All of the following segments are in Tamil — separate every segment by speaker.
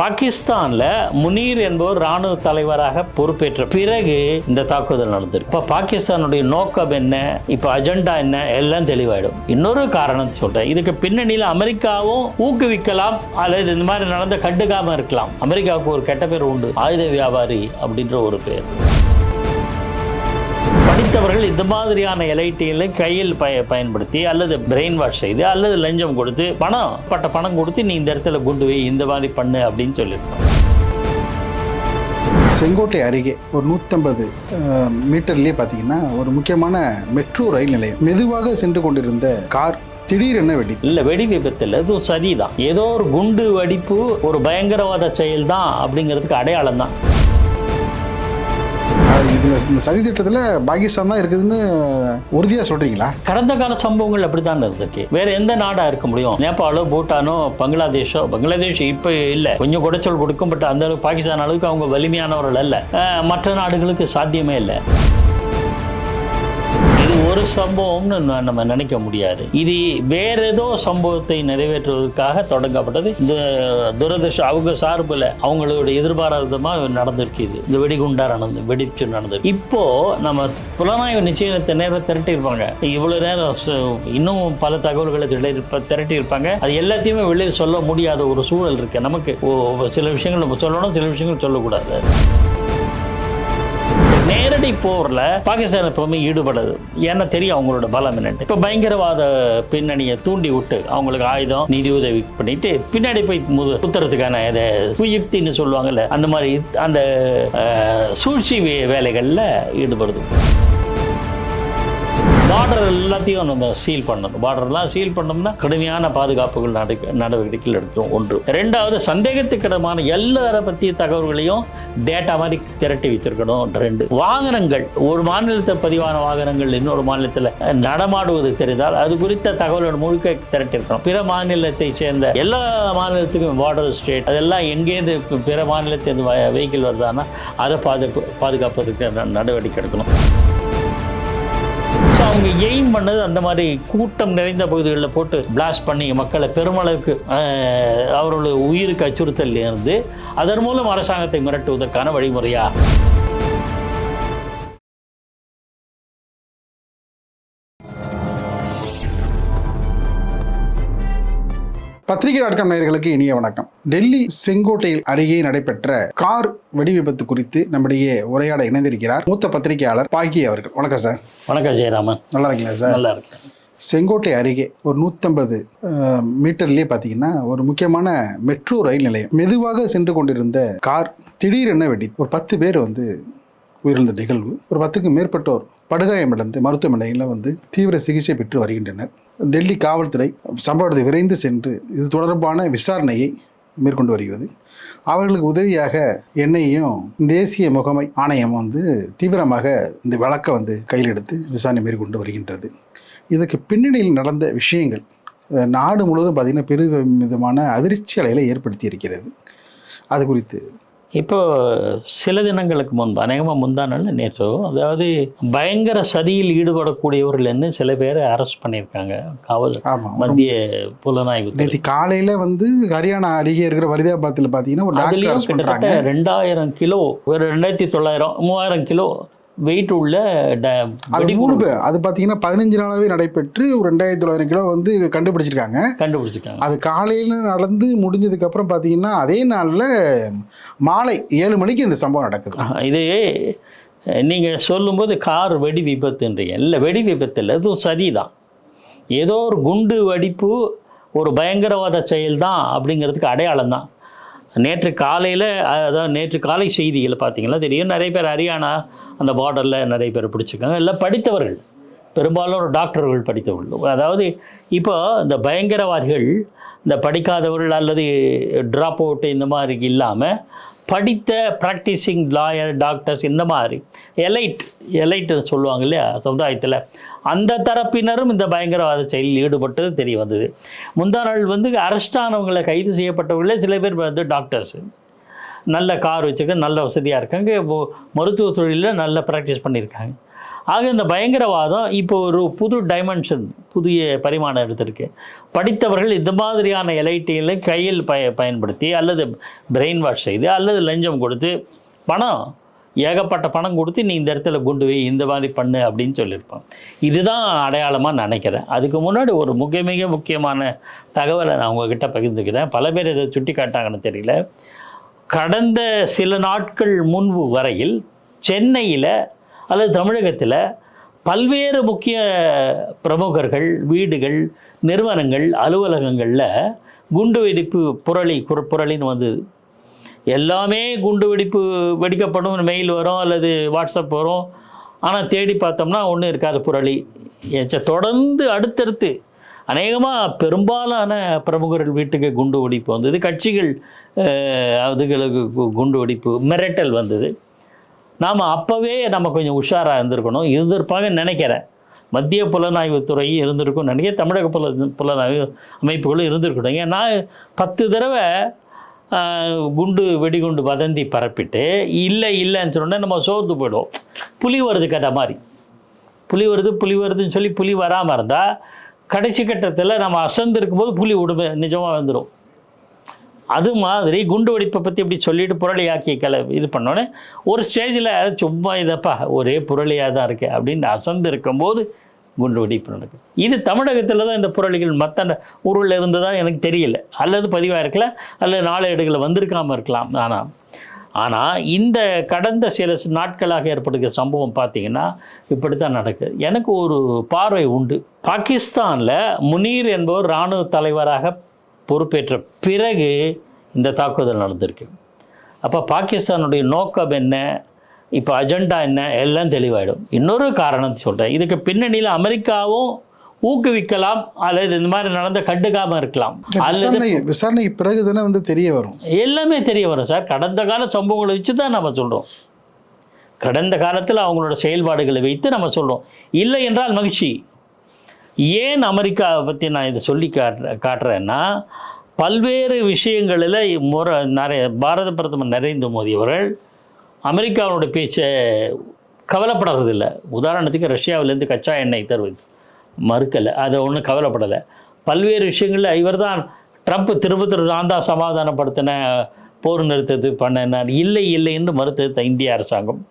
Speaker 1: பாகிஸ்தான்ல முனீர் என்பவர் ராணுவ தலைவராக பொறுப்பேற்ற பிறகு இந்த தாக்குதல் நடந்திருக்கு. இப்போ பாகிஸ்தானுடைய நோக்கம் என்ன? இப்போ அஜெண்டா என்ன? எல்லாம் தெளிவாயிடும். இன்னொரு காரணம் சொல்றேன். இதுக்கு பின்னணியில் அமெரிக்காவும் ஊக்குவிக்கலாம். அல்லது இந்த மாதிரி நடந்த கண்டுக்காம இருக்கலாம். அமெரிக்காவுக்கு ஒரு கெட்ட பேர் உண்டு. ஆயுத வியாபாரி அப்படின்ற ஒரு பேர். படித்தவர்கள் இந்த மாதிரியான எலைட்டிகளை கையில் பய பயன்படுத்தி அல்லது பிரெயின் வாஷ் செய்து அல்லது லஞ்சம் கொடுத்து பணம் பட்ட பணம் கொடுத்து நீ இந்த இடத்துல குண்டு வை இந்த மாதிரி பண்ணு அப்படின்னு சொல்லியிருக்கோம்
Speaker 2: செங்கோட்டை அருகே ஒரு நூற்றம்பது மீட்டர்லேயே பார்த்தீங்கன்னா ஒரு முக்கியமான மெட்ரோ ரயில் நிலையம். மெதுவாக சென்று கொண்டிருந்த கார் திடீரென வெடி
Speaker 1: இல்லை வெடி விபத்தில் இது சரிதான். ஏதோ ஒரு குண்டு வெடிப்பு ஒரு பயங்கரவாத செயல் தான் அப்படிங்கிறதுக்கு அடையாளம் தான்.
Speaker 2: இதில் இந்த சதி திட்டத்தில் பாகிஸ்தான் தான் இருக்குதுன்னு உறுதியாக சொல்கிறீங்களா
Speaker 1: கடந்த கால சம்பவங்கள் அப்படித்தான் இருந்திருக்கு வேற எந்த நாடா இருக்க முடியும்? நேபாளோ பூட்டானோ பங்களாதேஷோ? பங்களாதேஷ் இப்போ இல்லை. கொஞ்சம் குடைச்சல் கொடுக்கும் பட் அந்த அளவுக்கு பாகிஸ்தான் அளவுக்கு அவங்க வலிமையானவர்கள் அல்ல. மற்ற நாடுகளுக்கு சாத்தியமே இல்லை. ஒரு சம்பவம்னு நம்ம நினைக்க முடியாது. இது வேற ஏதோ சம்பவத்தை நிறைவேற்றுவதற்காக தொடங்கப்பட்டது. இந்த துரதர்ஷம் அவங்க சார்பில் அவங்களோட எதிர்பாராதமாக நடந்திருக்கு இந்த வெடிகுண்டா நடந்து வெடிச்சு நடந்தது இப்போ நம்ம புலனாய்வு நிச்சயத்தை நேரம் திரட்டி இருப்பாங்க இவ்வளவு நேரம் இன்னும் பல தகவல்களை திரட்டி- இருப்பாங்க அது எல்லாத்தையுமே வெளியில் சொல்ல முடியாத ஒரு சூழல் இருக்கு. நமக்கு சில விஷயங்கள் நம்ம சொல்லணும் சில விஷயங்கள் சொல்லக்கூடாது. நேரடி போரில் பாகிஸ்தான் எப்பவுமே ஈடுபடுது. ஏன்னா தெரியும் அவங்களோட பலம் என்னட்டு இப்போ பயங்கரவாத பின்னணியை தூண்டி விட்டு அவங்களுக்கு ஆயுதம் நிதி உதவி பண்ணிட்டு பின்னாடி போய் மு- குத்துறதுக்கான இதை சுயுக்தின்னு சொல்லுவாங்கல்ல அந்த மாதிரி அந்த சூழ்ச்சி வே- வேலைகளில் ஈடுபடுது. பார்டர் எல்லாத்தையும் நம்ம சீல் பண்ணணும். பார்டர்லாம் சீல் பண்ணோம்னா கடுமையான பாதுகாப்புகள் நடக்க நடவடிக்கைகள் எடுக்கும். ஒன்று. ரெண்டாவது சந்தேகத்துக்கிடமான எல்லாரை பற்றிய தகவல்களையும் டேட்டா மாதிரி திரட்டி வச்சிருக்கணும். ரெண்டு. வாகனங்கள். ஒரு மாநிலத்தில் பதிவான வாகனங்கள் இன்னொரு மாநிலத்தில் நடமாடுவது தெரிந்தால் அது குறித்த தகவல்கள் முழுக்க திரட்டியிருக்கணும் பிற மாநிலத்தை சேர்ந்த எல்லா மாநிலத்துக்கும் பார்டர் ஸ்டேட் அதெல்லாம் எங்கேருந்து பிற மாநிலத்திலிருந்து வெஹிக்கிள் வருதானா அதை பாதுகாப்பு பாதுகாப்பதற்கு நடவடிக்கை எடுக்கணும். ஸோ அவங்க எய்ம் பண்ணது அந்த மாதிரி கூட்டம் நிறைந்த பகுதிகளில் போட்டு பிளாஸ்ட் பண்ணி மக்களை பெருமளவுக்கு அவர்களுடைய உயிருக்கு அச்சுறுத்தல் இருந்து அதன் மூலம் அரசாங்கத்தை மிரட்டுவதற்கான வழிமுறையாக
Speaker 2: பத்திரிகை டாட் காம் நேயர்களுக்கு இனிய வணக்கம். டெல்லி செங்கோட்டையில் அருகே நடைபெற்ற கார் வெடி விபத்து குறித்து நம்முடைய உரையாட இணைந்திருக்கிறார் மூத்த பத்திரிகையாளர் பாக்கி அவர்கள். வணக்கம் சார்.
Speaker 1: வணக்கம் ஜெயராமன்.
Speaker 2: நல்லா இருக்கீங்களா சார்?
Speaker 1: நல்லா இருக்கேன்.
Speaker 2: செங்கோட்டை அருகே ஒரு நூற்றம்பது மீட்டர்லேயே பார்த்தீங்கன்னா ஒரு முக்கியமான மெட்ரோ ரயில் நிலையம். மெதுவாக சென்று கொண்டிருந்த கார் திடீரென வெடி ஒரு பத்து பேர் வந்து உயிரிழந்த நிகழ்வு. ஒரு பத்துக்கும் மேற்பட்டோர் படுகாயமடைந்து மருத்துவமனையில் வந்து தீவிர சிகிச்சை பெற்று வருகின்றனர். டெல்லி காவல்துறை சம்பவத்தை விரைந்து சென்று இது தொடர்பான விசாரணையை மேற்கொண்டு வருகிறது. அவர்களுக்கு உதவியாக என்னையும் தேசிய முகமை ஆணையம் வந்து தீவிரமாக இந்த வழக்கை வந்து கையில் எடுத்து விசாரணை மேற்கொண்டு வருகின்றது. இதுக்கு பின்னணியில் நடந்த விஷயங்கள் நாடு முழுவதும் பார்த்திங்கன்னா பெரும் விதமான அதிர்ச்சி அலைகளை ஏற்படுத்தி இருக்கிறது அது குறித்து
Speaker 1: இப்போ சில தினங்களுக்கு முன்பு அநேகமாக முந்தானால நேற்றோ அதாவது பயங்கர சதியில் ஈடுபடக்கூடியவர்கள்னு சில பேரை அரெஸ்ட் பண்ணியிருக்காங்க. காவல் மத்திய புலனாய்வு.
Speaker 2: நேற்று காலையில் வந்து ஹரியானா அருகே இருக்கிற ஃபரிதாபாத்தில் பார்த்தீங்கன்னா ஒரு
Speaker 1: ரெண்டாயிரம் கிலோ ஒரு ரெண்டாயிரத்தி தொள்ளாயிரம் மூவாயிரம் கிலோ வெயிட் உள்ள
Speaker 2: அது மூணு பேர். அது பார்த்தீங்கன்னா பதினஞ்சு நாளாகவே நடைபெற்று ஒரு ரெண்டாயிரத்தி தொள்ளாயிரம் கிலோ வந்து கண்டுபிடிச்சிருக்காங்க.
Speaker 1: கண்டுபிடிச்சிருக்காங்க.
Speaker 2: அது காலையில் நடந்து முடிஞ்சதுக்கப்புறம் பார்த்தீங்கன்னா அதே நாளில் மாலை ஏழு மணிக்கு இந்த சம்பவம் நடக்குது.
Speaker 1: இது நீங்கள் சொல்லும்போது கார் வெடி விபத்துன்றீங்க. இல்லை வெடி விபத்து இல்லை இதுவும் சதிதான். ஏதோ ஒரு குண்டு வெடிப்பு ஒரு பயங்கரவாத செயல் தான் அப்படிங்கிறதுக்கு அடையாளம் தான் நேற்று காலையில் அதாவது நேற்று காலை செய்தியில் பார்த்தீங்கன்னா தெரியும் நிறைய பேர் ஹரியானா அந்த பார்டரில் நிறைய பேர் பிடிச்சிருக்காங்க. இல்லை படித்தவர்கள் பெரும்பாலும் ஒரு டாக்டர்கள் படித்தவர்கள். அதாவது இப்போ இந்த பயங்கரவாதிகள் இந்த படிக்காதவர்கள் அல்லது ட்ராப் அவுட் இந்த மாதிரி இல்லாமல் படித்த ப்ராக்டிஸிங் லாயர் டாக்டர்ஸ் இந்த மாதிரி எலைட் எலைட்டு சொல்லுவாங்க இல்லையா சமுதாயத்தில். அந்த தரப்பினரும் இந்த பயங்கரவாத செயலில் ஈடுபட்டது தெரிய வந்தது. முந்தா நாள் வந்து அரெஸ்ட் ஆனவங்களை கைது செய்யப்பட்டவர்களே சில பேர் வந்து டாக்டர்ஸு நல்ல கார் வச்சுருக்க நல்ல வசதியாக இருக்காங்க மருத்துவ தொழிலில் நல்ல ப்ராக்டிஸ் பண்ணியிருக்காங்க ஆக இந்த பயங்கரவாதம் இப்போ ஒரு புது டைமென்ஷன் புதிய பரிமாணம் எடுத்திருக்கு. படித்தவர்கள் இந்த மாதிரியான எலைட்டிகளை கையில் பய பயன்படுத்தி அல்லது பிரெயின் வாஷ் செய்து அல்லது லஞ்சம் கொடுத்து பணம் ஏகப்பட்ட பணம் கொடுத்து நீ இந்த இடத்துல குண்டு வை இந்த மாதிரி பண்ணு அப்படின்னு சொல்லியிருப்பான். இதுதான் அடையாளமாக நினைக்கிறேன். அதுக்கு முன்னாடி ஒரு மிக மிக முக்கியமான தகவலை நான் உங்ககிட்ட பகிர்ந்துக்கிறேன். பல பேர் இதை சுட்டி காட்டாங்கன்னு தெரியல. கடந்த சில நாட்கள் முன்பு வரையில் சென்னையில் அல்லது தமிழகத்தில் பல்வேறு முக்கிய பிரமுகர்கள் வீடுகள் நிறுவனங்கள் அலுவலகங்களில் குண்டு வெடிப்பு புரளி குர- புரளின்னு வந்தது. எல்லாமே குண்டு வெடிப்பு வெடிக்கப்படும் மெயில் வரும் அல்லது வாட்ஸ்அப் வரும். ஆனால் தேடி பார்த்தோம்னா ஒன்றும் இருக்காது புரளி. ஏச்ச தொடர்ந்து அடுத்தடுத்து அநேகமாக பெரும்பாலான பிரமுகர்கள் வீட்டுக்கு குண்டு வெடிப்பு வந்தது. கட்சிகள் அதுகளுக்கு கு- குண்டு வெடிப்பு மிரட்டல் வந்தது. நாம் அப்போவே நம்ம கொஞ்சம் உஷாராக இருந்திருக்கணும். இருந்திருப்பாங்கன்னு நினைக்கிறேன். மத்திய புலனாய்வுத்துறை இருந்திருக்கும் நினைக்கிறேன். தமிழக புல புலனாய்வு அமைப்புகளும் இருந்திருக்கணும் ஏன்னா பத்து தடவை குண்டு வெடிகுண்டு வதந்தி பரப்பிட்டு இல்லை இல்லைன்னு சொன்னா நம்ம சோர்ந்து போயிடுவோம். புலி வருது கதை மாதிரி. புலி வருது புலி வருதுன்னு சொல்லி புலி வராமல் இருந்தால் கடைசி கட்டத்தில் நம்ம அசந்து இருக்கும்போது புலி உடுமை நிஜமாக வந்துடும் அது மாதிரி குண்டு வெடிப்பை பற்றி இப்படி சொல்லிட்டு புரளியாக்கி கல இது பண்ணோன்னே ஒரு ஸ்டேஜில் சும்மா இதப்பா ஒரே புரளியாக தான் இருக்கு அப்படின்னு அசந்து இருக்கும்போது குண்டு வெடிப்பு நடக்கும் இது தமிழகத்தில் தான் இந்த புரளிகள் மற்ற ஊரில் தான் எனக்கு தெரியல. அல்லது பதிவாக இருக்கல அல்லது நாளேடுகளில் வந்திருக்காமல் இருக்கலாம். ஆனால் ஆனால் இந்த கடந்த சில நாட்களாக ஏற்படுகிற சம்பவம் பார்த்தீங்கன்னா இப்படி தான் நடக்குது. எனக்கு ஒரு பார்வை உண்டு. பாகிஸ்தானில் முனீர் என்பவர் இராணுவ தலைவராக பொறுப்பேற்ற பிறகு இந்த தாக்குதல் நடந்திருக்கு. அப்போ பாகிஸ்தானுடைய நோக்கம் என்ன? இப்போ அஜெண்டா என்ன? எல்லாம் தெளிவாயிடும். இன்னொரு காரணத்தை சொல்கிறேன் இதுக்கு பின்னணியில் அமெரிக்காவும் ஊக்குவிக்கலாம். அல்லது இந்த மாதிரி நடந்த கண்டுக்காமல் இருக்கலாம். அல்லது
Speaker 2: விசாரணை பிறகு தானே வந்து தெரிய வரும்.
Speaker 1: எல்லாமே தெரிய வரும் சார். கடந்த கால சம்பவங்களை வச்சு தான் நம்ம சொல்கிறோம் கடந்த காலத்தில் அவங்களோட செயல்பாடுகளை வைத்து நம்ம சொல்கிறோம் இல்லை என்றால் மகிழ்ச்சி. ஏன் அமெரிக்காவை பற்றி நான் இதை சொல்லி காட்டுற காட்டுறேன்னா பல்வேறு விஷயங்களில் முறை நிறைய பாரத பிரதமர் நரேந்திர மோடி அவர்கள் அமெரிக்காவோட பேச்சை கவலைப்படுறதில்லை. உதாரணத்துக்கு ரஷ்யாவிலேருந்து கச்சா எண்ணெய் தருவது மறுக்கலை. அதை ஒன்றும் கவலைப்படலை. பல்வேறு விஷயங்களில் இவர் தான் ட்ரம்ப் திரும்ப திரும்ப நான் தான் சமாதானப்படுத்தின போர் நிறுத்தது பண்ணினார் இல்லை இல்லை என்று மறுத்தது இந்திய அரசாங்கம்.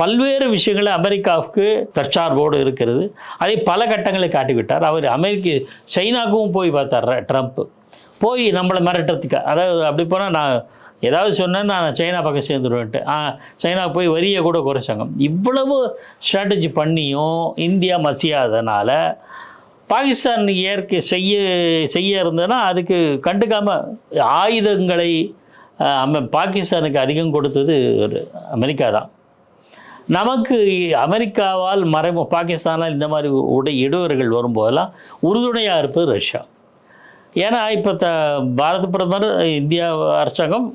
Speaker 1: பல்வேறு விஷயங்களை அமெரிக்காவுக்கு தற்சார்போடு இருக்கிறது. அதை பல கட்டங்களை காட்டிவிட்டார். அவர் அமெரிக்க சைனாவுக்கும் போய் பார்த்தார் ட்ரம்ப். போய் நம்மளை மிரட்டுறதுக்கு. அதாவது அப்படி போனால் நான் ஏதாவது சொன்னேன் நான் சைனா பக்கம் சேர்ந்துருவேன்ட்டு. ஆ சைனா போய் வரியை கூட குறைச்சாங்க இவ்வளவு ஸ்ட்ராட்டஜி பண்ணியும் இந்தியா மசியாதனால பாகிஸ்தான் இயற்கை செய்ய செய்ய இருந்ததுன்னா அதுக்கு கண்டுக்காமல் ஆயுதங்களை அம பாகிஸ்தானுக்கு அதிகம் கொடுத்தது ஒரு அமெரிக்கா தான். நமக்கு அமெரிக்காவால் மறைமு பாகிஸ்தானால் இந்த மாதிரி உடை இடுவர்கள் வரும்போதெல்லாம் உறுதுணையாக இருப்பது ரஷ்யா. ஏன்னா இப்போ த பாரத பிரதமர் இந்தியா அரசாங்கம்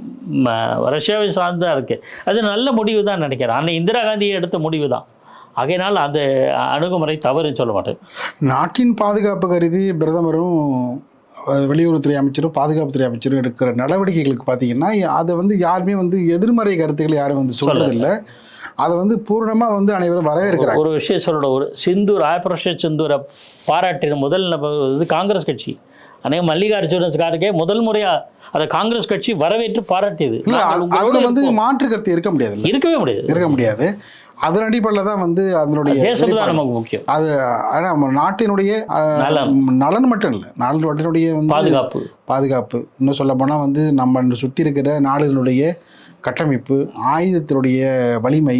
Speaker 1: ரஷ்யாவை சார்ந்து தான் இருக்குது அது நல்ல முடிவு தான் நினைக்கிறேன். அன்னை இந்திரா காந்தி எடுத்த முடிவு தான். ஆகையினால் அந்த அணுகுமுறை தவறுன்னு சொல்ல மாட்டேன்.
Speaker 2: நாட்டின் பாதுகாப்பு கருதி பிரதமரும் வெளியுறவுத்துறை அமைச்சரும் பாதுகாப்புத்துறை அமைச்சரும் எடுக்கிற நடவடிக்கைகளுக்கு பார்த்தீங்கன்னா அதை வந்து யாருமே வந்து எதிர்மறை கருத்துக்களை யாரும் வந்து சொல்றதில்ல. அதை வந்து பூரணமாக வந்து அனைவரும் வரவேற்கிறாங்க.
Speaker 1: ஒரு விஷயம் சொல்லணும். ஒரு சிந்தூர் ஆபரேஷன் சிந்தூரை பாராட்டின முதல் இது காங்கிரஸ் கட்சி. அநேக மல்லிகார்ஜுன கார்கே முதல் முறையாக அதை காங்கிரஸ் கட்சி வரவேற்று பாராட்டியது.
Speaker 2: அதில் வந்து. மாற்று கருத்து இருக்க முடியாது
Speaker 1: இருக்கவே முடியாது.
Speaker 2: இருக்க முடியாது. அதன் அடிப்படையில் தான் வந்து அதனுடைய
Speaker 1: நமக்கு முக்கியம்.
Speaker 2: அது ஆனால் நம்ம நாட்டினுடைய. நலன் மட்டும் இல்லை. நாட்டினுடைய வந்து
Speaker 1: பாதுகாப்பு.
Speaker 2: பாதுகாப்பு. இன்னும் சொல்ல போனால் வந்து நம்ம சுற்றி இருக்கிற நாடுகளுடைய கட்டமைப்பு ஆயுதத்தினுடைய வலிமை.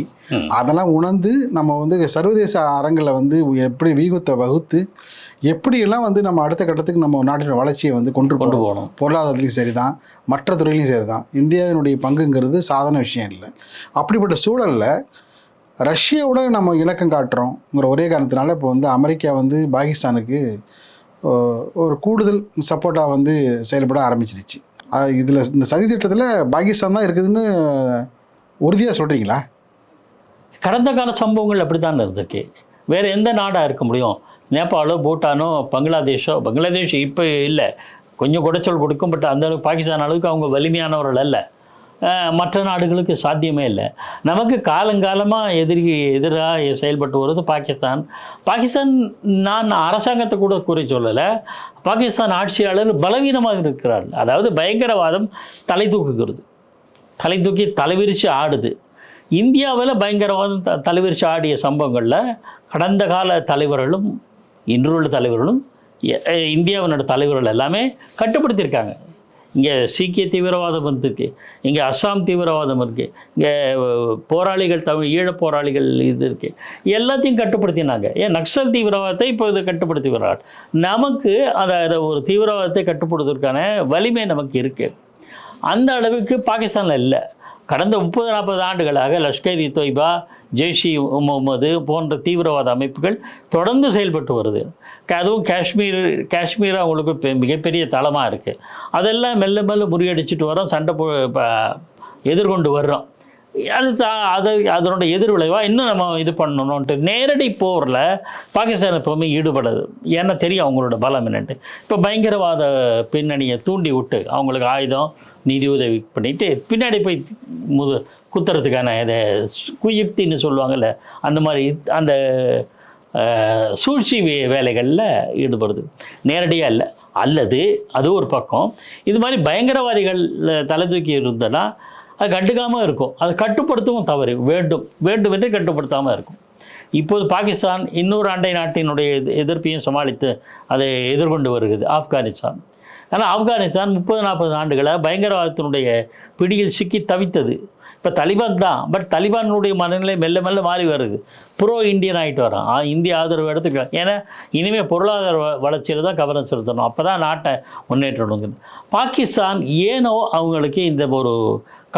Speaker 2: அதெல்லாம் உணர்ந்து நம்ம வந்து சர்வதேச அரங்கில் வந்து எப்படி வீகத்தை வகுத்து எப்படியெல்லாம் வந்து நம்ம அடுத்த கட்டத்துக்கு நம்ம நாட்டின் வளர்ச்சியை வந்து கொண்டு
Speaker 1: கொண்டு
Speaker 2: போகணும். பொருளாதாரத்துலையும் சரி தான் மற்ற துறையிலையும் சரி தான் இந்தியாவினுடைய பங்குங்கிறது சாதாரண விஷயம் இல்லை. அப்படிப்பட்ட சூழலில் ரஷ்யாவோட நம்ம இலக்கம் காட்டுறோங்கிற ஒரே காரணத்தினால இப்போ வந்து அமெரிக்கா வந்து பாகிஸ்தானுக்கு ஒரு கூடுதல் சப்போர்ட்டாக வந்து செயல்பட ஆரம்பிச்சிருச்சு. இதில் இந்த சதி திட்டத்தில் பாகிஸ்தான் தான் இருக்குதுன்னு உறுதியாக சொல்கிறீங்களா
Speaker 1: கடந்த கால சம்பவங்கள் அப்படி தான் இருந்திருக்கு வேறு எந்த நாடாக இருக்க முடியும்? நேபாளோ பூட்டானோ பங்களாதேஷோ பங்களாதேஷ் இப்போ இல்லை. கொஞ்சம் குடைச்சல் கொடுக்கும் பட் அந்த அளவுக்கு பாகிஸ்தான் அளவுக்கு அவங்க வலிமையானவர்கள் அல்ல. மற்ற நாடுகளுக்கு சாத்தியமே இல்லை. நமக்கு காலங்காலமாக எதிரி எதிராக செயல்பட்டு வருவது பாகிஸ்தான். பாகிஸ்தான் நான் அரசாங்கத்தை கூட குறை சொல்லலை. பாகிஸ்தான் ஆட்சியாளர் பலவீனமாக இருக்கிறார். அதாவது பயங்கரவாதம் தலை தூக்குகிறது. தலை தூக்கி தலைவிரிச்சு ஆடுது. இந்தியாவில் பயங்கரவாதம் த தலைவிரிச்சு ஆடிய சம்பவங்களில் கடந்த கால தலைவர்களும் இன்றுள்ள தலைவர்களும் இந்தியாவினோட தலைவர்கள் எல்லாமே கட்டுப்படுத்தியிருக்காங்க. இங்கே சீக்கிய தீவிரவாதம் இருந்திருக்கு. இங்கே அஸ்ஸாம் தீவிரவாதம் இருக்குது இங்கே போராளிகள் தமிழ் ஈழப் போராளிகள் இது இருக்குது எல்லாத்தையும் கட்டுப்படுத்தினாங்க. ஏன்? நக்சல் தீவிரவாதத்தை இப்போ இதை கட்டுப்படுத்தி வர்றார் நமக்கு அதை அதை ஒரு தீவிரவாதத்தை கட்டுப்படுத்துவதற்கான வலிமை நமக்கு இருக்குது அந்த அளவுக்கு பாகிஸ்தானில் இல்லை. கடந்த முப்பது நாற்பது ஆண்டுகளாக லஷ்கர் இ தொய்பா ஜெய்ஷி முகமது போன்ற தீவிரவாத அமைப்புகள் தொடர்ந்து செயல்பட்டு வருது. அதுவும் காஷ்மீர் காஷ்மீர் அவங்களுக்கு மிகப்பெரிய தளமாக இருக்குது அதெல்லாம் மெல்ல மெல்ல முறியடிச்சிட்டு வரோம் சண்டை போ ப- எதிர்கொண்டு வர்றோம். அது தா அது அதனோட எதிர்விளைவாக இன்னும் நம்ம இது பண்ணணுன்ட்டு நேரடி போரில் பாகிஸ்தான் எப்போவுமே ஈடுபடுது. ஏன்னா தெரியும் அவங்களோட பலம் என்னன்ட்டு. இப்போ பயங்கரவாத பின்னணியை தூண்டி விட்டு அவங்களுக்கு ஆயுதம் நிதி உதவி பண்ணிவிட்டு பின்னாடி போய் முது குத்துறதுக்கான இதை குயுக்தின்னு சொல்லுவாங்கள்ல அந்த மாதிரி அந்த சூழ்ச்சி வே- வேலைகளில் ஈடுபடுது. நேரடியாக இல்லை அல்லது அது ஒரு பக்கம். இது மாதிரி பயங்கரவாதிகள் தலை தூக்கி இருந்தனா அது கண்டுக்காமல் இருக்கும். அது கட்டுப்படுத்தவும் தவறு. வேண்டும். வேண்டும் என்று கட்டுப்படுத்தாமல் இருக்கும். இப்போது பாகிஸ்தான் இன்னொரு அண்டை நாட்டினுடைய எதிர்ப்பையும் சமாளித்து அதை எதிர்கொண்டு வருகிறது. ஆப்கானிஸ்தான். ஆனால் ஆப்கானிஸ்தான் முப்பது நாற்பது ஆண்டுகளாக பயங்கரவாதத்தினுடைய பிடியில் சிக்கி தவித்தது. இப்போ தலிபான் தான் பட் தலிபானுடைய மனநிலை மெல்ல மெல்ல மாறி வருது. ப்ரோ இந்தியன் ஆகிட்டு வரான். இந்திய ஆதரவு எடுத்துக்கலாம். ஏன்னா இனிமேல் பொருளாதார வளர்ச்சியில் தான் கவனம் செலுத்தணும். அப்போ தான் நாட்டை முன்னேற்றணும் பாகிஸ்தான் ஏனோ அவங்களுக்கு இந்த ஒரு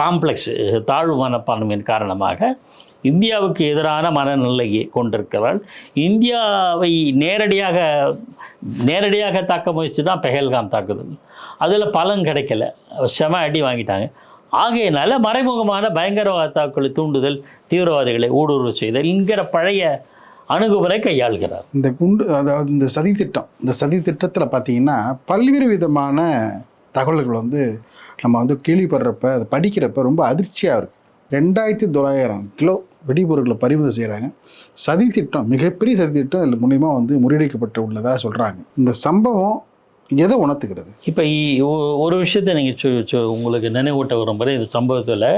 Speaker 1: காம்ப்ளெக்ஸ் தாழ்வு மனப்பான்மையின் காரணமாக இந்தியாவுக்கு எதிரான மனநிலையை கொண்டிருக்கிறாள். இந்தியாவை நேரடியாக நேரடியாக தாக்க முயற்சி தான் பெஹல்காம் தாக்குதல். அதில் பலன் கிடைக்கல. செம அடி வாங்கிட்டாங்க. ஆகையினால மறைமுகமான பயங்கரவாத தாக்குதலை தூண்டுதல் தீவிரவாதிகளை ஊடுருவ செய்தல் என்கிற பழைய அணுகுமுறை கையாளுகிறார்.
Speaker 2: இந்த குண்டு அதாவது இந்த சதி திட்டம் இந்த சதி திட்டத்தில் பார்த்தீங்கன்னா பல்வேறு விதமான தகவல்கள் வந்து நம்ம வந்து கேள்விப்படுறப்ப அதை படிக்கிறப்ப ரொம்ப அதிர்ச்சியாக இருக்கும் ரெண்டாயிரத்தி தொள்ளாயிரம் கிலோ வெடிபொருட்களை பறிமுதல் செய்கிறாங்க சதி திட்டம் மிகப்பெரிய சதி திட்டம் இதில் மூலிமா வந்து முறியடிக்கப்பட்டு உள்ளதாக சொல்கிறாங்க இந்த சம்பவம் எதை உணர்த்துக்கிறது
Speaker 1: இப்போ ஒரு விஷயத்தை நீங்கள் சொ உங்களுக்கு நினைவூட்ட விரும்புகிற இந்த சம்பவத்தில்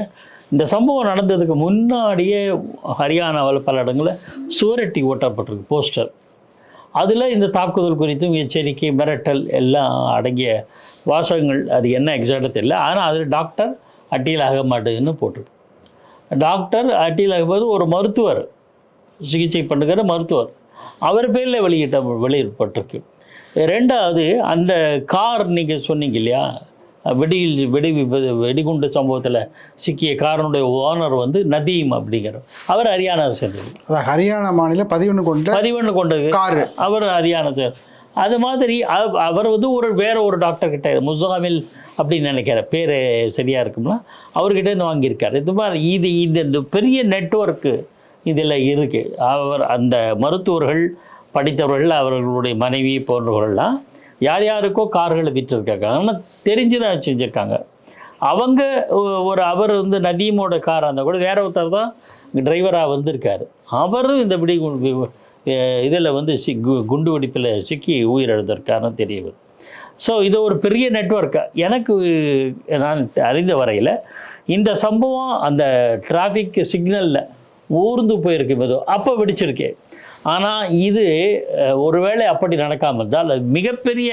Speaker 1: இந்த சம்பவம் நடந்ததுக்கு முன்னாடியே ஹரியானாவில் பல இடங்களில் சுவரட்டி ஓட்டப்பட்டிருக்கு போஸ்டர். அதில் இந்த தாக்குதல் குறித்தும் எச்சரிக்கை மிரட்டல் எல்லாம் அடங்கிய வாசகங்கள் அது என்ன எக்ஸாக்டாக தெரியல. ஆனால் அதில் டாக்டர் அட்டீல் அகமதுன்னு போட்டிருக்கு. டாக்டர் அட்டீல் அகமது ஒரு மருத்துவர் சிகிச்சை பண்ணுகிற மருத்துவர். அவர் பேரில் வெளியிட்ட வெளியிடப்பட்டிருக்கு. ரெண்டாவது அந்த கார் நீங்கள் சொன்னீங்க இல்லையா? வெடியில் வெடி வெடிகுண்டு சம்பவத்தில் சிக்கிய காரனுடைய ஓனர் வந்து நதீம் அப்படிங்கிறவர் அவர் ஹரியானாவை சேர்ந்தது
Speaker 2: அதான் ஹரியானா மாநில பதிவொன்று கொண்ட
Speaker 1: பதிவொன்று கொண்டது.
Speaker 2: காரு.
Speaker 1: அவர் ஹரியானா சார் அது மாதிரி அவர் வந்து ஒரு வேற ஒரு டாக்டர் கிட்ட முசாமில் அப்படின்னு நினைக்கிற பேர் சரியாக இருக்கும்னா அவர்கிட்ட இருந்து வாங்கியிருக்காரு. இது மாதிரி இது இது இந்த பெரிய நெட்வொர்க்கு இதில் இருக்குது அவர் அந்த மருத்துவர்கள் படித்தவர்கள் அவர்களுடைய மனைவி போன்றவர்கள்லாம் யார் யாருக்கோ கார்களை விற்றுருக்காங்க. ஆனால் தெரிஞ்சு தான் செஞ்சுருக்காங்க அவங்க ஒரு அவர் வந்து நதீமோட காராக இருந்தால் கூட வேற ஒருத்தர் தான் டிரைவராக வந்திருக்காரு. அவரும் இந்த விடி இதில் வந்து சி கு- குண்டு வெடிப்பில் சிக்கி உயிரிழந்திருக்காருன்னு தெரிய வருது ஸோ இது ஒரு பெரிய நெட்ஒர்க்காக எனக்கு நான் அறிந்த வரையில் இந்த சம்பவம் அந்த டிராஃபிக் சிக்னலில் ஊர்ந்து போயிருக்கு மெது. அப்போ வெடிச்சிருக்கேன் ஆனால் இது ஒருவேளை அப்படி நடக்காமல் இருந்தால் அது மிகப்பெரிய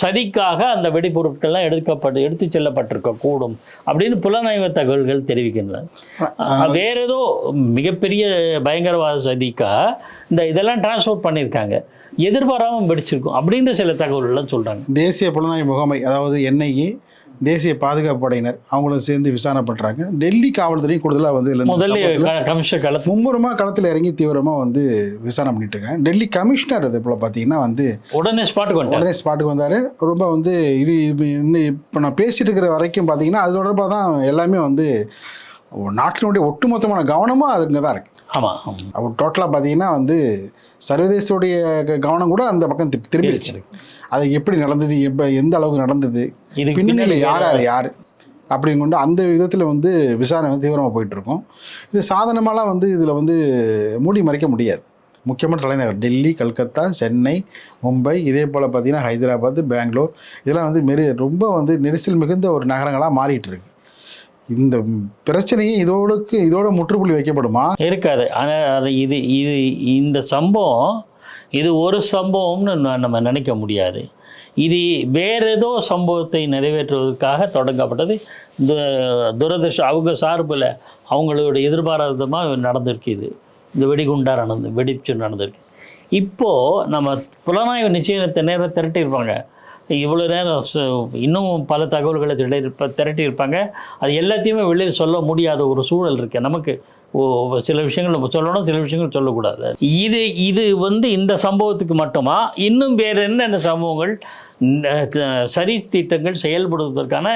Speaker 1: சதிக்காக அந்த வெடிபொருட்கள்லாம் எடுக்கப்பட்டு எடுத்து செல்லப்பட்டிருக்க கூடும் அப்படின்னு புலனாய்வு தகவல்கள் தெரிவிக்கின்றன. வேற ஏதோ மிகப்பெரிய பயங்கரவாத சதிக்காக இந்த இதெல்லாம் டிரான்ஸ்போர்ட் பண்ணியிருக்காங்க. எதிர்பாராமல் வெடிச்சிருக்கும் அப்படின்ற சில தகவல்கள்லாம் சொல்கிறாங்க
Speaker 2: தேசிய புலனாய்வு முகமை அதாவது என்ஐஏ தேசிய பாதுகாப்பு படையினர் அவங்களும் சேர்ந்து விசாரணை பண்ணுறாங்க டெல்லி காவல்துறையும் கூடுதலாக வந்து மும்முரமாக களத்தில் இறங்கி தீவிரமாக வந்து விசாரணை பண்ணிட்டு இருக்காங்க. டெல்லி கமிஷனர் அது போல் பார்த்தீங்கன்னா வந்து
Speaker 1: உடனே ஸ்பாட்டுக்கு
Speaker 2: உடனே ஸ்பாட்டுக்கு வந்தார். ரொம்ப வந்து இது இன்னும் இப்போ நான் பேசிட்டு இருக்கிற வரைக்கும் பார்த்தீங்கன்னா அது தொடர்பாக தான் எல்லாமே வந்து நாட்டினுடைய ஒட்டுமொத்தமான கவனமும் அதுங்க தான் இருக்குது
Speaker 1: ஆமாம்
Speaker 2: அவர் டோட்டலாக பார்த்தீங்கன்னா வந்து சர்வதேசோடைய கவனம் கூட அந்த பக்கம் திருப்பி திரும்பிடுச்சு. அது எப்படி நடந்தது எப்போ எந்த அளவுக்கு நடந்தது? பின்னணியில் யார் யார் யார்? அப்படிங்க கொண்டு அந்த விதத்தில் வந்து விசாரணை வந்து தீவிரமாக போயிட்டுருக்கோம். இது சாதனமாலாம் வந்து இதில் வந்து மூடி மறைக்க முடியாது. முக்கியமான தலைநகர் டெல்லி கல்கத்தா சென்னை மும்பை இதே போல் பார்த்தீங்கன்னா ஹைதராபாத் பெங்களூர் இதெல்லாம் வந்து மெரி ரொம்ப வந்து நெரிசல் மிகுந்த ஒரு நகரங்களாக மாறிட்டு இருக்கு இந்த பிரச்சனையே இதோடுக்கு இதோட முற்றுப்புள்ளி வைக்கப்படுமா?
Speaker 1: இருக்காது. ஆனால் அது இது இது இந்த சம்பவம் இது ஒரு சம்பவம்னு ந- நம்ம நினைக்க முடியாது. இது வேற ஏதோ சம்பவத்தை நிறைவேற்றுவதற்காக தொடங்கப்பட்டது. இந்த துரதிருஷ்டம் அவங்க சார்பில் அவங்களோட எதிர்பாராதமாக நடந்திருக்கு இது. இந்த வெடிகுண்டா நடந்து வெடிச்சு நடந்திருக்கு. இப்போது நம்ம புலனாய்வு நிச்சயத்தை நேரம் திரட்டியிருப்பாங்க. இவ்வளோ நேரம் இன்னும் பல தகவல்களை திரட்டி திரட்டியிருப்பாங்க. அது எல்லாத்தையுமே வெளியில் சொல்ல முடியாத ஒரு சூழல் இருக்குது நமக்கு ஓ சில விஷயங்கள் நம்ம சொல்லணும் சில விஷயங்கள் சொல்லக்கூடாது. இது இது வந்து இந்த சம்பவத்துக்கு மட்டுமா? இன்னும் வேறு என்னென்ன சம்பவங்கள்? சரி திட்டங்கள் செயல்படுவதற்கான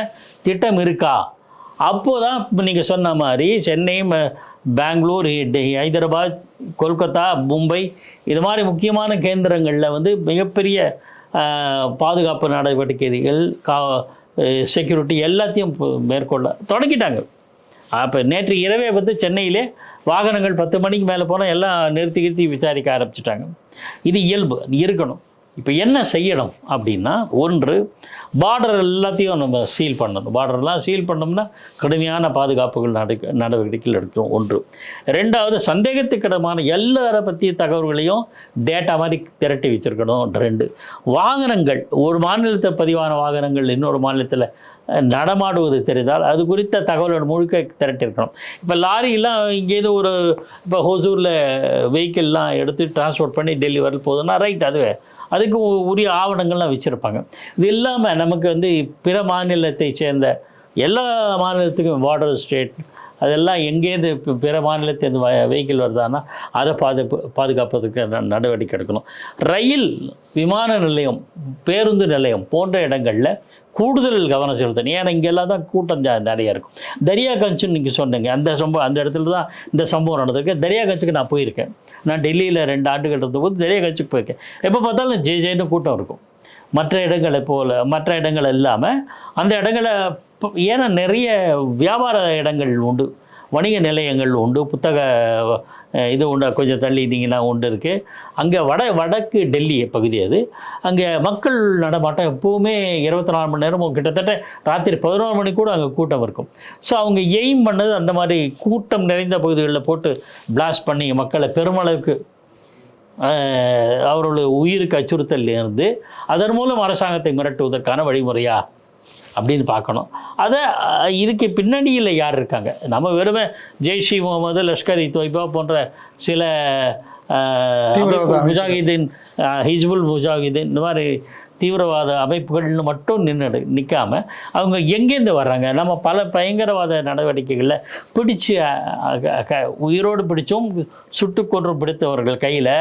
Speaker 1: திட்டம் இருக்கா? அப்போதான் இப்போ நீங்கள் சொன்ன மாதிரி சென்னை பெங்களூர் டெ- ஹைதராபாத் கொல்கத்தா மும்பை இது மாதிரி முக்கியமான கேந்திரங்களில் வந்து மிகப்பெரிய பாதுகாப்பு நடவடிக்கைகள் கா செக்யூரிட்டி எல்லாத்தையும் மேற்கொள்ள தொடங்கிட்டாங்க. அப்போ நேற்று இரவே வந்து சென்னையிலே வாகனங்கள் பத்து மணிக்கு மேலே போனால் எல்லாம் நிறுத்தி நிறுத்தி விசாரிக்க ஆரம்பிச்சிட்டாங்க. இது இயல்பு இருக்கணும். இப்போ என்ன செய்யணும் அப்படின்னா ஒன்று பார்டர் எல்லாத்தையும் நம்ம சீல் பண்ணணும். பார்டர்லாம் சீல் பண்ணோம்னா கடுமையான பாதுகாப்புகள் நடக்க நடவடிக்கைகள் எடுக்கும். ஒன்று. ரெண்டாவது சந்தேகத்துக்கிடமான எல்லாரை பற்றிய தகவல்களையும் டேட்டா மாதிரி திரட்டி வச்சுருக்கணும். ரெண்டு வாகனங்கள். ஒரு மாநிலத்தில் பதிவான வாகனங்கள் இன்னொரு மாநிலத்தில் நடமாடுவது தெரிந்தால் அது குறித்த தகவல்கள் முழுக்க திரட்டிருக்கணும் இப்போ லாரியெல்லாம் இங்கேருந்து ஒரு இப்போ ஹொசூரில் வெஹிக்கிள்லாம் எடுத்து டிரான்ஸ்போர்ட் பண்ணி டெல்லி வரல போகுதுன்னா ரைட் அதுவே. அதுக்கு உரிய ஆவணங்கள்லாம் வச்சுருப்பாங்க. இது இல்லாமல் நமக்கு வந்து பிற மாநிலத்தை சேர்ந்த எல்லா மாநிலத்துக்கும் பார்டர் ஸ்டேட் அதெல்லாம் எங்கேருந்து இப்போ பிற மாநிலத்திலேருந்து வெஹிக்கிள் வருதான்னா அதை பாது பாதுகாப்பதற்கு ந- நடவடிக்கை எடுக்கணும். ரயில் விமான நிலையம் பேருந்து நிலையம் போன்ற இடங்களில் கூடுதல் கவனம் செலுத்தணும். ஏன்னா இங்கெல்லாம் தான் கூட்டம் நிறையா இருக்கும். தரியா கஞ்சுன்னு நீங்கள் சொன்னீங்க. அந்த சம்பவம் அந்த இடத்துல தான் இந்த சம்பவம் நடந்திருக்கு. தரியாகஞ்சுக்கு நான் போயிருக்கேன். நான் டெல்லியில் ரெண்டு ஆண்டுகள் இருந்தபோது தரியாகஞ்சுக்கு போயிருக்கேன். எப்போ பார்த்தாலும் ஜெய் ஜெயின்னு கூட்டம் இருக்கும். மற்ற இடங்களை போல் மற்ற இடங்கள் இல்லாமல் அந்த இடங்களை ஏன்னா நிறைய வியாபார இடங்கள் உண்டு. வணிக நிலையங்கள் உண்டு புத்தக இது உண்டு கொஞ்சம் தள்ளிட்டிங்கன்னா உண்டு இருக்குது அங்கே வட வடக்கு டெல்லி பகுதி அது. அங்கே மக்கள் நடமாட்டம் எப்போவுமே இருபத்தி நாலு மணி நேரமும் கிட்டத்தட்ட ராத்திரி பதினோரு மணி கூட அங்கே கூட்டம் இருக்கும். ஸோ அவங்க எய்ம் பண்ணது அந்த மாதிரி கூட்டம் நிறைந்த பகுதிகளில் போட்டு பிளாஸ்ட் பண்ணி மக்களை பெருமளவுக்கு அவர்களுடைய உயிருக்கு அச்சுறுத்தல் இருந்து அதன் மூலம் அரசாங்கத்தை மிரட்டுவதற்கான வழிமுறையாக அப்படின்னு பார்க்கணும். அதை இதுக்கு பின்னணியில் யார் இருக்காங்க? நம்ம வெறுமே ஜெய்ஷி முகமது லஷ்கர் இ தொய்பா போன்ற சில முஜாஹிதீன் ஹிஜ்புல் முஜாஹிதீன் இந்த மாதிரி தீவிரவாத அமைப்புகள்னு மட்டும் நின்று நிற்காம அவங்க எங்கேருந்து வர்றாங்க? நம்ம பல பயங்கரவாத நடவடிக்கைகளில் பிடிச்சு க- உயிரோடு பிடிச்சும் சுட்டு கொன்று பிடித்தவர்கள் கையில்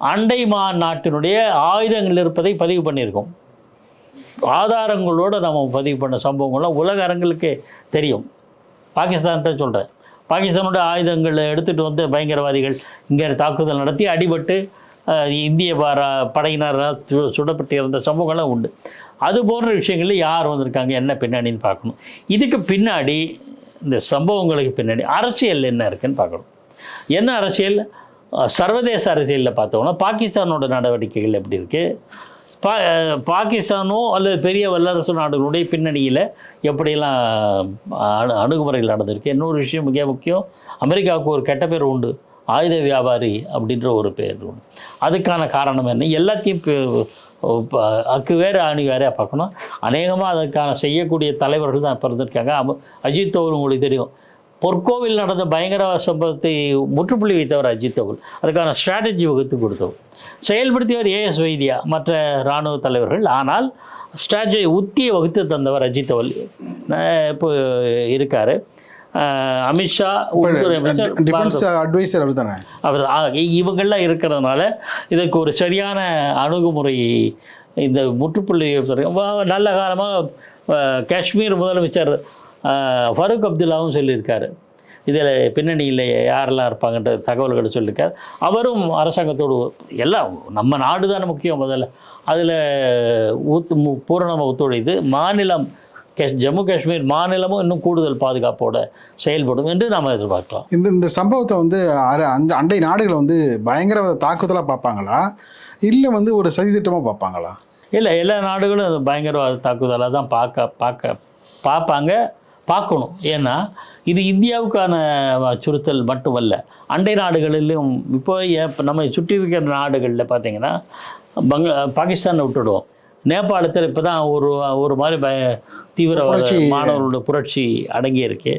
Speaker 1: அண்டை மா நாட்டினுடைய ஆயுதங்கள் இருப்பதை பதிவு பண்ணியிருக்கோம். ஆதாரங்களோடு நம்ம பதிவு பண்ண சம்பவங்கள்லாம் உலக அரங்களுக்கே தெரியும். பாகிஸ்தான் தான் சொல்கிறேன் பாகிஸ்தானோட ஆயுதங்களை எடுத்துகிட்டு வந்து பயங்கரவாதிகள் இங்கே தாக்குதல் நடத்தி அடிபட்டு இந்திய பாரா படையினரால் சு- சுடப்பட்டு இருந்த சம்பவங்கள்லாம் உண்டு. அது போன்ற விஷயங்களில் யார் வந்திருக்காங்க என்ன பின்னணின்னு பார்க்கணும். இதுக்கு பின்னாடி இந்த சம்பவங்களுக்கு பின்னாடி அரசியல் என்ன இருக்குன்னு பார்க்கணும். என்ன அரசியல்? சர்வதேச அரசியலில் பார்த்தோம்னா பாகிஸ்தானோட நடவடிக்கைகள் எப்படி இருக்குது பா பாகிஸ்தானோ அல்லது பெரிய வல்லரசு நாடுகளுடைய பின்னணியில் எப்படியெல்லாம் அணு அணுகுமுறைகள் நடந்திருக்கு? இன்னொரு விஷயம் மிக முக்கியம். அமெரிக்காவுக்கு ஒரு கெட்ட பேர் உண்டு. ஆயுத வியாபாரி அப்படின்ற ஒரு பேர் உண்டு. அதுக்கான காரணம் என்ன? எல்லாத்தையும் பே- ப- அக்கு வேறு அணி வேறையாக பார்க்கணும். அநேகமாக அதற்கான செய்யக்கூடிய தலைவர்கள் தான் பிறந்திருக்காங்க அஜித் தோவல் உங்களுக்கு தெரியும். பொற்கோவில் நடந்த பயங்கரவாத சம்பவத்தை முற்றுப்புள்ளி வைத்தவர் அஜித் தோவல். அதுக்கான ஸ்ட்ராட்டஜி வகுத்து கொடுத்தவர் செயல்படுத்தியவர் ஏஎஸ் வைத்தியா மற்ற இராணுவ தலைவர்கள். ஆனால் ஸ்ட்ராட்டஜி உத்தியை வகுத்து தந்தவர் அஜித் அஹ் இப்போ இருக்கார். அமித்ஷா உள்துறை அமைச்சர்
Speaker 2: அட்வைசர் அவர் தானே
Speaker 1: அவர் இவங்கெல்லாம் இருக்கிறதுனால இதற்கு ஒரு சரியான அணுகுமுறை இந்த முற்றுப்புள்ளி நல்ல காலமாக காஷ்மீர் முதலமைச்சர் ஃபரூக் அப்துல்லாவும் சொல்லியிருக்காரு. இதில் பின்னணியில் யாரெல்லாம் இருப்பாங்கன்ற தகவல்களை சொல்லியிருக்கார். அவரும் அரசாங்கத்தோடு எல்லாம் நம்ம நாடு தானே முக்கியம் முதல்ல. அதில் ஊத்து மு- பூரணமாக ஒத்துழைத்து மாநிலம் காஷ் ஜம்மு காஷ்மீர் மாநிலமும் இன்னும் கூடுதல் பாதுகாப்போட செயல்படும் என்று நாம் எதிர்பார்க்கலாம்
Speaker 2: இந்த இந்த சம்பவத்தை வந்து அர- அந்த அண்டை நாடுகள் வந்து பயங்கரவாத தாக்குதலாக பார்ப்பாங்களா? இல்லை வந்து ஒரு சதித்திட்டமாக பார்ப்பாங்களா?
Speaker 1: இல்லை எல்லா நாடுகளும் அது பயங்கரவாத தாக்குதலாக தான் பார்க்க பார்க்க பார்ப்பாங்க. பார்க்கணும். ஏன்னா இது இந்தியாவுக்கான அச்சுறுத்தல் மட்டுமல்ல. அண்டை நாடுகளிலும் இப்போ நம்ம சுற்றி இருக்கிற நாடுகளில் பார்த்தீங்கன்னா பங்க பாகிஸ்தானை விட்டுடுவோம். நேபாளத்தில் இப்போ தான் ஒரு ஒரு மாதிரி பய தீவிரவாத. மாணவர்களோட புரட்சி அடங்கி இருக்கு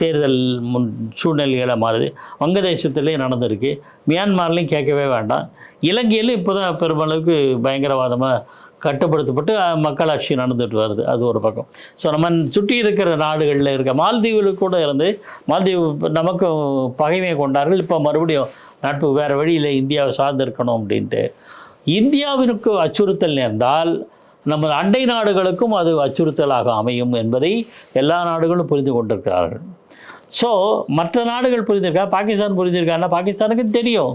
Speaker 1: தேர்தல் முன் சூழ்நிலைகளை மாறுது. வங்கதேசத்துலேயும் நடந்திருக்கு. மியான்மர்லையும் கேட்கவே வேண்டாம். இலங்கையிலும் இப்போ தான் பெருமளவுக்கு பயங்கரவாதமாக கட்டுப்படுத்தப்பட்டு மக்களாட்சி நடந்துட்டு வருது. அது ஒரு பக்கம். ஸோ நம்ம சுற்றி இருக்கிற நாடுகளில் இருக்க மால்தீவில் கூட இருந்து மால்தீவு நமக்கு பகைமை கொண்டார்கள். இப்போ மறுபடியும் நட்பு வேறு வழியில் இந்தியாவை சார்ந்திருக்கணும் அப்படின்ட்டு. இந்தியாவிற்கு அச்சுறுத்தல் நேர்ந்தால் நம்ம அண்டை நாடுகளுக்கும் அது அச்சுறுத்தலாக அமையும் என்பதை எல்லா நாடுகளும் புரிந்து கொண்டிருக்கிறார்கள். ஸோ மற்ற நாடுகள் புரிந்திருக்கா? பாகிஸ்தான் புரிந்திருக்கான்னா பாகிஸ்தானுக்கு தெரியும்.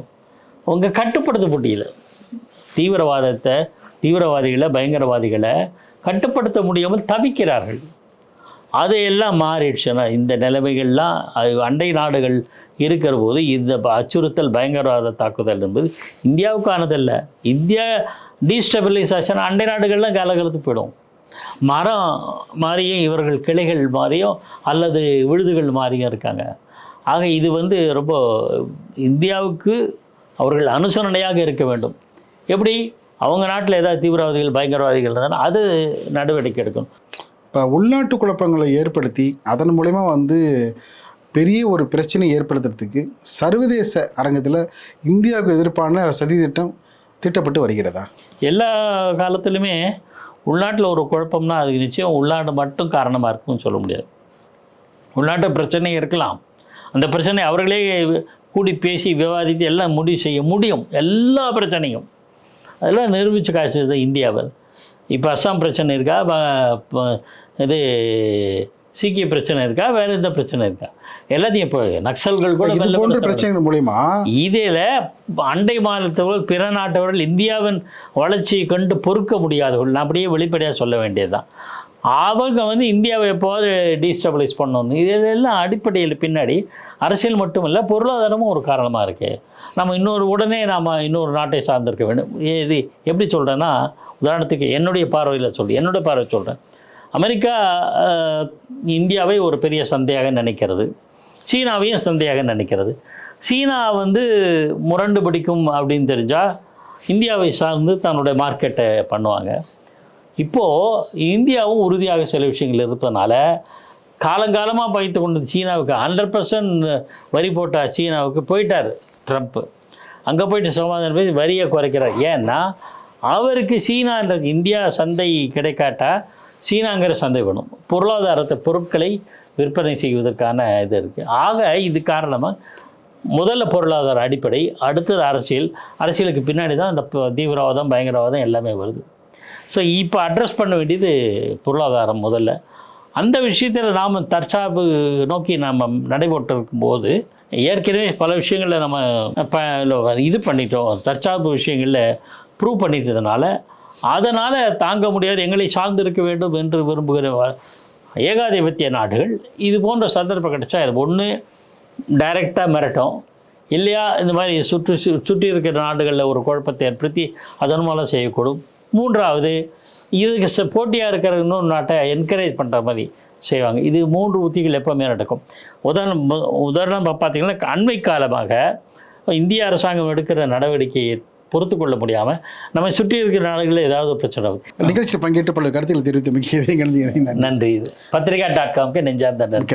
Speaker 1: உங்கள் கட்டுப்படுத்த முடியல தீவிரவாதத்தை தீவிரவாதிகளை பயங்கரவாதிகளை கட்டுப்படுத்த முடியாமல் தவிக்கிறார்கள். அதையெல்லாம் மாறிடுச்சுன்னா இந்த நிலைமைகள்லாம் அது அண்டை நாடுகள் இருக்கிற போது இந்த ப- அச்சுறுத்தல் பயங்கரவாத தாக்குதல் என்பது இந்தியாவுக்கானதல்ல. இந்தியா டீஸ்டபிலைசேஷன் அண்டை நாடுகள்லாம் கலகலத்து போயிடும். மரம் மாதிரியும் இவர்கள் கிளைகள் மாதிரியும் அல்லது விழுதுகள் மாதிரியும் இருக்காங்க. ஆக இது வந்து ரொம்ப இந்தியாவுக்கு அவர்கள் அனுசரணையாக இருக்க வேண்டும். எப்படி? அவங்க நாட்டில் ஏதாவது தீவிரவாதிகள் பயங்கரவாதிகள் இருந்தால் அது நடவடிக்கை எடுக்கணும்.
Speaker 2: இப்போ உள்நாட்டு குழப்பங்களை ஏற்படுத்தி அதன் மூலயமா வந்து பெரிய ஒரு பிரச்சனை ஏற்படுத்துறதுக்கு சர்வதேச அரங்கத்தில் இந்தியாவுக்கு எதிர்ப்பான சதி திட்டம் திட்டப்பட்டு வருகிறதா?
Speaker 1: எல்லா காலத்துலையுமே உள்நாட்டில் ஒரு குழப்பம்னா அதுக்கு நிச்சயம் உள்நாடு மட்டும் காரணமாக இருக்கும்னு சொல்ல முடியாது. உள்நாட்டு பிரச்சனை இருக்கலாம். அந்த பிரச்சனை அவர்களே கூடி பேசி விவாதித்து எல்லாம் முடிவு செய்ய முடியும். எல்லா பிரச்சனையும். அதெல்லாம் நிரூபித்து காய்ச்சது இந்தியாவில். இப்போ அஸ்ஸாம் பிரச்சனை இருக்கா? இது சீக்கிய பிரச்சனை இருக்கா? வேறு எந்த பிரச்சனை இருக்கா? எல்லாத்தையும் இப்போ நக்சல்கள் கூட
Speaker 2: இது போன்ற
Speaker 1: மெல்ல
Speaker 2: பிரச்சனைகள் மூலயமா?
Speaker 1: இதில் அண்டை மாநிலத்தவர்கள் பிற நாட்டவர்கள் இந்தியாவின் வளர்ச்சியை கண்டு பொறுக்க முடியாதவர்கள் நான் அப்படியே வெளிப்படையாக சொல்ல வேண்டியதுதான். அவங்க வந்து இந்தியாவை எப்போது டீஸ்டபிளைஸ் பண்ணணும். இதெல்லாம் அடிப்படையில் பின்னாடி அரசியல் மட்டுமல்ல பொருளாதாரமும் ஒரு காரணமாக இருக்குது நம்ம இன்னொரு உடனே நாம் இன்னொரு நாட்டை சார்ந்திருக்க வேண்டும். இது எப்படி சொல்கிறேன்னா உதாரணத்துக்கு என்னுடைய பார்வையில் சொல்லி என்னுடைய பார்வை சொல்கிறேன் அமெரிக்கா இந்தியாவை ஒரு பெரிய சந்தையாக நினைக்கிறது. சீனாவையும் சந்தையாக நினைக்கிறது. சீனா வந்து முரண்டு பிடிக்கும் அப்படின்னு தெரிஞ்சால் இந்தியாவை சார்ந்து தன்னுடைய மார்க்கெட்டை பண்ணுவாங்க. இப்போது இந்தியாவும் உறுதியாக சில விஷயங்கள் இருப்பதனால காலங்காலமாக பயத்து கொண்டது சீனாவுக்கு ஹண்ட்ரட் பர்சன்ட் வரி போட்டார் சீனாவுக்கு போயிட்டார் ட்ரம்ப்பு அங்கே போயிட்டு சமாதானம் பேசி வரியை குறைக்கிறார். ஏன்னா அவருக்கு சீனான்ற இந்தியா சந்தை கிடைக்காட்டா சீனாங்கிற சந்தை வேணும். பொருளாதாரத்தை பொருட்களை விற்பனை செய்வதற்கான இது இருக்குது ஆக இது காரணமாக முதல்ல பொருளாதார அடிப்படை அடுத்தது அரசியல். அரசியலுக்கு பின்னாடி தான் இந்த தீவிரவாதம் பயங்கரவாதம் எல்லாமே வருது. ஸோ இப்போ அட்ரஸ் பண்ண வேண்டியது பொருளாதாரம் முதல்ல. அந்த விஷயத்தில் நாம் தற்சார்பு நோக்கி நாம் நடைபெற்று இருக்கும்போது ஏற்கனவே பல விஷயங்களில் நம்ம இது பண்ணிட்டோம். தற்சார்பு விஷயங்களில் ப்ரூவ் பண்ணிட்டதுனால அதனால் தாங்க முடியாது எங்களை சார்ந்திருக்க வேண்டும் என்று விரும்புகிற ஏகாதிபத்திய நாடுகள் இது போன்ற சந்தர்ப்பம் கிடைச்சா இது ஒன்று டைரெக்டாக மிரட்டும். இல்லையா இந்த மாதிரி சுற்று சு- சுற்றி இருக்கிற நாடுகளில் ஒரு குழப்பத்தை ஏற்படுத்தி அதன் மூலம் செய்யக்கூடும். மூன்றாவது இதுக்கு போட்டியாக இருக்கிற இன்னொரு நாட்டை என்கரேஜ் பண்ணுற மாதிரி செய்வாங்க. இது மூன்று உத்திகள் எப்போவுமே நடக்கும். உதாரணம் உதாரணம் பார்த்தீங்கன்னா அண்மை காலமாக இந்திய அரசாங்கம் எடுக்கிற நடவடிக்கையை பொறுத்து கொள்ள முடியாமல் நம்ம சுற்றி இருக்கிற நாடுகளில் ஏதாவது பிரச்சனை வருது
Speaker 2: நிகழ்ச்சியில் பங்கேற்று பல கருத்துக்களை தெரிவித்த மிக நன்றி.
Speaker 1: இது பத்திரிகா டாட் காம்க்கு நெஞ்சார்ந்த
Speaker 2: நன்றி.